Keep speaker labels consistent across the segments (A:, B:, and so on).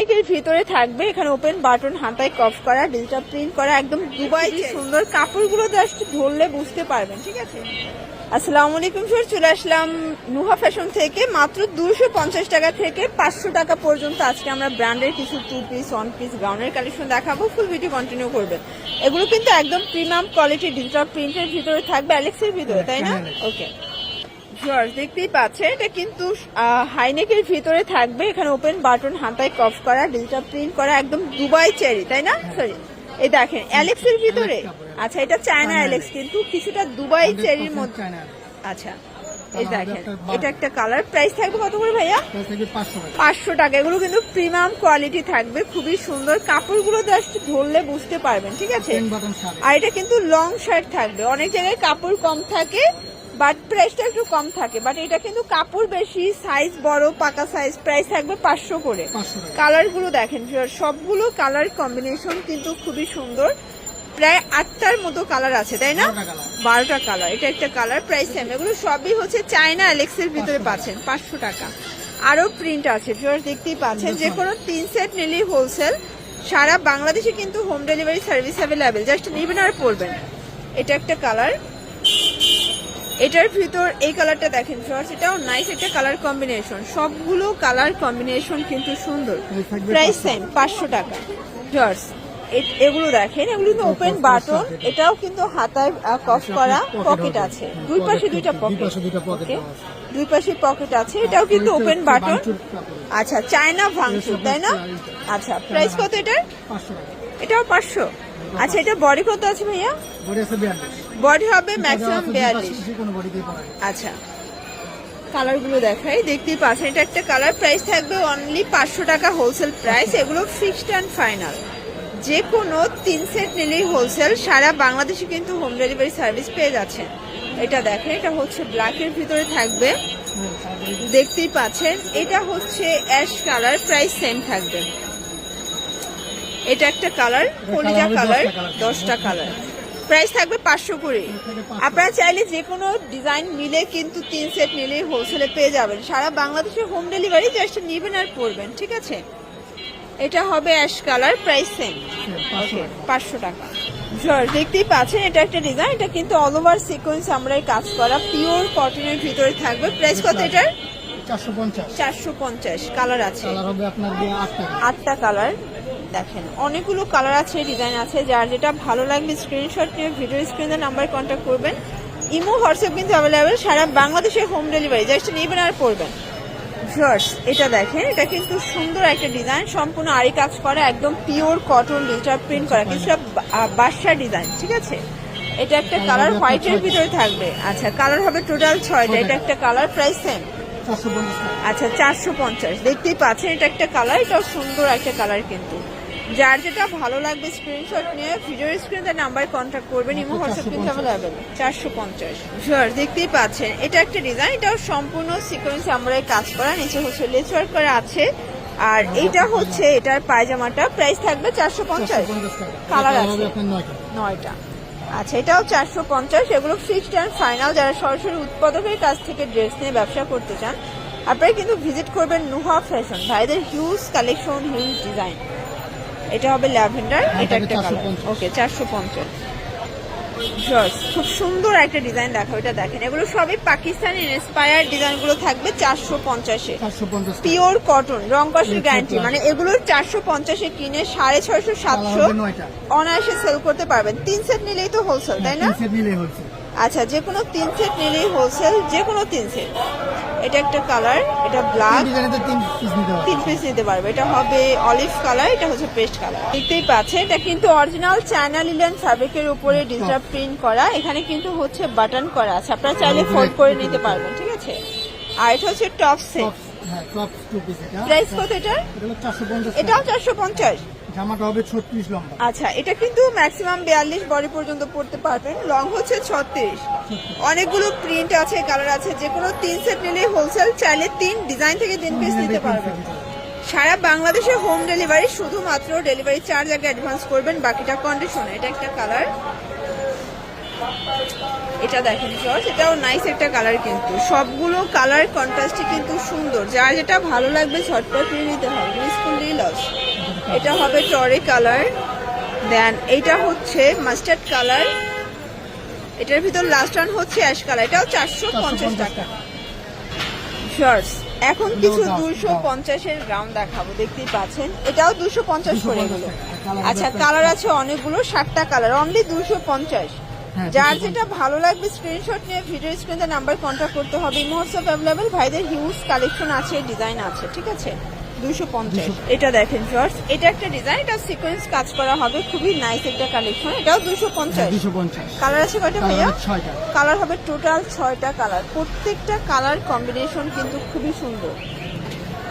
A: এর ভিতরে থাকবে। এখানে ওপেন বাটন হাতায় কফ করা ডিজিটাল প্রিন্ট করা একদম দুবাই সুন্দর কাপড়গুলো জাস্ট ধরলে বুঝতে পারবেন ঠিক আছে? আসসালামু আলাইকুম স্যার চলে আসলাম নুহা ফ্যাশন থেকে। মাত্র দুশো পঞ্চাশ টাকা থেকে পাঁচশো টাকা পর্যন্ত আজকে আমরা ব্র্যান্ডের কিছু টু পিস ওয়ান পিস গাউনের কালেকশন দেখাবো। ফুল ভিডিও কন্টিনিউ করবেন। এগুলো কিন্তু একদম প্রিমিয়াম কোয়ালিটি ডিজিটাল প্রিন্টের ভিতরে থাকবে অ্যালেক্সের ভিতরে তাই না? ওকে দেখতেই পাচ্ছেন এটা কিন্তু হাইনেকের ভিতরে থাকবে। এখানে ওপেন বাটন হাতায় কফ করা ডিজিটাল প্রিন্ট করা একদম দুবাই চেরি তাই না? সরি এই দেখেন অ্যালেক্সের ভিতরে? আচ্ছা এটা চায়না অ্যালেক্স কিন্তু কিছুটা দুবাই চেরির মধ্যে আচ্ছা এই দেখেন এটা একটা কালার প্রাইস থাকবে কত করে ভাইয়া? পাঁচশো টাকা। এগুলো কিন্তু প্রিমিয়াম কোয়ালিটি থাকবে খুবই সুন্দর। কাপড়গুলো জাস্ট ধরলে বুঝতে পারবেন ঠিক আছে? আর এটা কিন্তু লং শার্ট থাকবে। অনেক জায়গায় কাপড় কম থাকে বাট প্রাইসটা একটু কম থাকে। বাট এটা কিন্তু কাপড় বেশি সাইজ বড় পাকা সাইজ প্রাইস থাকবে পাঁচশো করে। কালারগুলো দেখেন সবগুলো কালার কম্বিনেশন কিন্তু খুবই সুন্দর। প্রায় আটটার মতো কালার আছে তাই না?
B: বারোটা
A: কালার এটা একটা কালার প্রাইস সেম এগুলো সবই হচ্ছে চায়না অ্যালেক্সের ভিতরে পাচ্ছেন পাঁচশো টাকা। আরও প্রিন্ট আছে ভিউয়ার্স দেখতেই পাচ্ছেন যে কোনো তিন সেট নিলেই হোলসেল সারা বাংলাদেশে কিন্তু home delivery service available just নেবেন আর পড়বেন এটা একটা কালার এটার ভিতর এই কালারটা দেখেন ভিউয়ার্স এটাও নাইস একটা কালার কম্বিনেশন সবগুলো কালার কম্বিনেশন কিন্তু সুন্দর। প্রাইস সেম পাঁচশো। টাকা। ভিউয়ার্স এগুলো দেখেন এগুলো কিন্তু ওপেন বাটন এটাও কিন্তু হাতায় কফ করা পকেট আছে। দুই পাশে দুইটা পকেট। দুই পাশে পকেট আছে। এটাও কিন্তু ওপেন বাটন আচ্ছা চায়না ভাঙচুর তাই না? আচ্ছা প্রাইস কত এটার। এটাও পাঁচশো। আচ্ছা এটা বডি কত আছে ভাইয়া?
B: বডি আছে 42
A: বডি হবে ম্যাক্সিমাম বিয়াল্লিশ। আচ্ছা। কালারগুলো দেখাই দেখতেই পাচ্ছেন এটা একটা কালার প্রাইস থাকবে অনলি পাঁচশো টাকা হোলসেল প্রাইস এগুলো ফিক্সড অ্যান্ড ফাইনাল যে কোনো তিন সেট নিলেই হোলসেল সারা বাংলাদেশে কিন্তু হোম ডেলিভারি সার্ভিস পেয়ে যাচ্ছেন। এটা দেখেন এটা হচ্ছে ব্ল্যাকের ভিতরে থাকবে। দেখতেই পাচ্ছেন এটা হচ্ছে অ্যাশ কালার প্রাইস সেম থাকবে। এটা একটা কালার কলিজা কালার দশটা কালার প্রাইস থাকবে পাঁচশো করে আপনারা চাইলে যে কোনো ডিজাইন মিলে কিন্তু তিন সেট নিলেই হোলসেলে পেয়ে যাবেন। সারা বাংলাদেশে হোম ডেলিভারি জাস্ট নিবেন আর পড়বেন ঠিক আছে? এটা হবে অ্যাশ কালার প্রাইস সেম
B: পাঁচশো টাকা।
A: দেখতেই পাচ্ছেন এটা একটা ডিজাইন এটা কিন্তু অল ওভার সিকোয়েন্স আমরা কাজ করা পিওর কটনের ভিতরে থাকবে। প্রাইস কত এটার?
B: 450
A: চারশো পঞ্চাশ। কালার আছে। আটটা। কালার দেখেন অনেকগুলো কালার আছে ডিজাইন আছে যার যেটা ভালো লাগবে স্ক্রিনশট নিয়ে ভিডিও স্ক্রিনের নাম্বারে কন্ট্যাক্ট করবেন। ইমো হোয়াটসঅ্যাপ কিন্তু অ্যাভেলেবেল সারা বাংলাদেশে হোম ডেলিভারি জাস্ট নেবেন আর পড়বেন ভিউয়ার্স এটা দেখেন এটা কিন্তু সুন্দর একটা ডিজাইন সম্পূর্ণ আরি কাজ করা একদম পিওর কটন ডিজিটাল প্রিন্ট করা কিছুটা বাদশা ডিজাইন ঠিক আছে? এটা একটা কালার
B: হবে
A: হোয়াইটের ভিতরে থাকবে। আচ্ছা কালার হবে টোটাল ছয়টা এটা একটা কালার প্রাইস সেম আচ্ছা চারশো পঞ্চাশ দেখতেই পাচ্ছেন এটা একটা কালার এটাও সুন্দর একটা কালার কিন্তু। যার যেটা ভালো লাগবে স্ক্রিনশট নিয়ে ভিডিও স্ক্রিনে নাম্বার কন্ট্যাক্ট করবেন ইমো হোয়াটসঅ্যাপ কিন্তু অ্যাভেলেবেল চারশো পঞ্চাশ। দেখতেই পাচ্ছেন এটা একটা ডিজাইন এটাও সম্পূর্ণ সিকোয়েন্স আমরা কাজ করা নিচে হচ্ছে লেস ওয়ার্ক করা আছে। আর এইটা হচ্ছে এটার পায়জামাটা প্রাইস থাকবে চারশো পঞ্চাশ।
B: 450
A: কালার আছে।
B: নয়টা।
A: আচ্ছা এটাও চারশো পঞ্চাশ এগুলো ফিক্সড অ্যান্ড ফাইনাল যারা সরাসরি উৎপাদকের কাছ থেকে ড্রেস নিয়ে ব্যবসা করতে চান আপনারা কিন্তু ভিজিট করবেন নুহা ফ্যাশন ভাইদের হিউজ কালেকশন হিউজ ডিজাইন এটা হবে ল্যাভেন্ডার এটা একটা কালার ওকে চারশো পঞ্চাশ। খুব সুন্দর একটা ডিজাইন দেখা এটা দেখেন। এগুলো সবই পাকিস্তানি ইন্সপায়ার ডিজাইনগুলো থাকবে চারশো পঞ্চাশে। পিওর কটন রং কষের গ্যারান্টি মানে এগুলোর চারশো পঞ্চাশে কিনে সাড়ে ছয়শো সাতশো অনায়াসে সেল করতে পারবেন। তিন সেট নিলেই তো হোলসেল তাই না? আচ্ছা যে কোনো তিন সেট নিলেই হোলসেল যে কোনো তিন সেট। এটা একটা কালার এটা ব্ল্যাক
B: তিন পিস নিতে হবে।
A: তিন পিস নিতে পারবে। এটা হবে অলিভ কালার এটা হচ্ছে পেস্ট কালার দেখতেই পাচ্ছে এটা কিন্তু অরিজিনাল চায়না লিলেন ফ্যাব্রিকের উপরে ডিজিটাল প্রিন্ট করা। এখানে কিন্তু হচ্ছে বাটন করা আছে। আপনারা চাইলে ফোল্ড করে নিতে পারবেন ঠিক আছে? আর এটা হচ্ছে টপ সেট
B: হ্যাঁ টপ টু পিস এটা।
A: প্রাইস কত এটা
B: এটা হলো 450
A: এটাও চারশো পঞ্চাশ।
B: জামাটা হবে 36 লম্বা।
A: আচ্ছা এটা কিন্তু ম্যাক্সিমাম বিয়াল্লিশ বডি পর্যন্ত পড়তে পারবেন। লং হচ্ছে ছত্রিশ। অনেকগুলো প্রিন্ট আছে কালার আছে যে কোনো তিন সেট নিলে হোলসেল চাইলে তিন ডিজাইন থেকে তিন পিস নিতে পারবেন। সারা বাংলাদেশে হোম ডেলিভারি শুধুমাত্র ডেলিভারি চার্জ আগে অ্যাডভান্স করবেন বাকিটা কন্ডিশন এটা একটা কালার এটা দেখেন জর্জ এটাও নাইস একটা কালার কিন্তু। সবগুলো কালার কন্ট্রাস্টে কিন্তু সুন্দর। যার যেটা ভালো লাগবে ঝটপট নিয়ে নিতে হবে। মিস করলেই লস এটা হবে টরে কালার। দেন এইটা হচ্ছে মাস্টার্ড কালার। এটার ভিতর লাস্ট ওয়ান হচ্ছে অ্যাশ কালার। এটাও চারশো পঞ্চাশ টাকা। শর্টস এখন কিছু দুশো পঞ্চাশের গ্রাম দেখাবো দেখতেই পাচ্ছেন। এটাও দুশো পঞ্চাশ করে
B: 250
A: এগুলো
B: টাকা। কালার
A: আচ্ছা কালার আছে অনেকগুলো ষাটটা কালার অনলি দুশো পঞ্চাশ।
B: হ্যাঁ,
A: যার যেটা ভালো লাগবে স্ক্রিনশট নিয়ে ভিডিও স্ক্রিনে নাম্বার কন্ট্যাক্ট করতে হবে। হোয়াটসঅ্যাপ অ্যাভেলেবেল ভাইদের হিউজ কালেকশন আছে ডিজাইন আছে ঠিক আছে? দুশো পঞ্চাশ। এটা দেখেন এটা একটা ডিজাইন এটা সিকোয়েন্স কাজ করা হবে খুবই নাইস একটা কালেকশন এটাও দুশো পঞ্চাশ। কালার আছে কয়টা ভাইয়া?
B: কালার ছয়টা।
A: কালার হবে টোটাল ছয়টা কালার প্রত্যেকটা কালার কম্বিনেশন কিন্তু খুবই সুন্দর।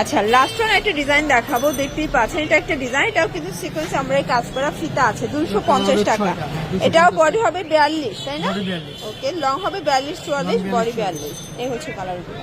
A: আচ্ছা লাস্ট ওয়ান একটা ডিজাইন দেখাবো দেখতেই পাচ্ছেন। এটা একটা ডিজাইন এটাও কিন্তু সিকোয়েন্স আমরা কাজ করা ফিতা আছে দুশো পঞ্চাশ টাকা।
B: হ্যাঁ, 250
A: এটাও বডি হবে বিয়াল্লিশ তাই না? ওকে লং হবে বিয়াল্লিশ চুয়াল্লিশ বডি বিয়াল্লিশ এই হচ্ছে কালারগুলো